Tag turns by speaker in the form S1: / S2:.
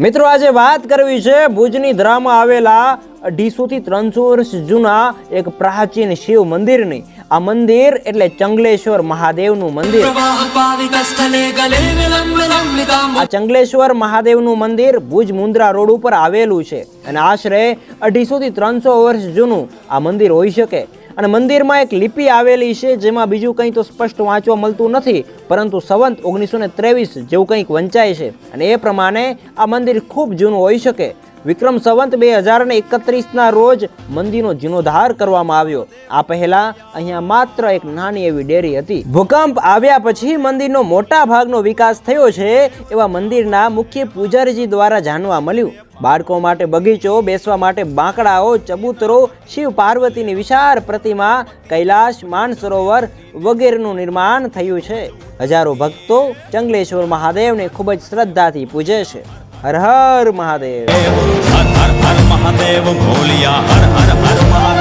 S1: મિત્રો, આજે વાત કરવી છે ભુજની ધરામાં આવેલા અઢીસોથી ત્રણસો વર્ષ જૂના એક પ્રાચીન શિવ મંદિરની. આ મંદિર એટલે ચંગલેશ્વર મહાદેવનું મંદિર. આ ચંગલેશ્વર મહાદેવનું મંદિર ભુજ મુન્દ્રા રોડ ઉપર આવેલું છે અને આશરે અઢીસોથી ત્રણસો વર્ષ જૂનું આ મંદિર હોઈ શકે. અને મંદિરમાં એક લિપિ આવેલી છે, જેમાં બીજું કંઈ તો સ્પષ્ટ વાંચવા મળતું નથી, પરંતુ સંવંત ઓગણીસો ને ત્રેવીસ જેવું કંઈક વંચાય છે. અને એ પ્રમાણે આ મંદિર ખૂબ જૂનું હોઈ શકે. વિક્રમ સંવંત બે હજાર ને એકત્રીસના રોજ મંદિરનો જીર્ણોદ્ધાર કરવામાં આવ્યો. આ પહેલા અહીંયા માત્ર એક નાની એવી ડેરી હતી. ભૂકંપ આવ્યા પછી મંદિરનો મોટા ભાગનો વિકાસ થયો છે એવા મંદિરના મુખ્ય પૂજારીજી દ્વારા જાણવા મળ્યું. બાળકો માટે બગીચો, બેસવા માટે બાંકડાઓ, ચબૂતરો, શિવ પાર્વતીની વિશાળ પ્રતિમા, કૈલાશ, માનસરોવર વગેરેનું નિર્માણ થયું છે. હજારો ભક્તો ચંગલેશ્વર મહાદેવને ખૂબ જ શ્રદ્ધાથી પૂજે છે. હર હર મહાદેવ.
S2: હર હર હર મહાદેવ ભોલિયા હર હર હર મહાદેવ.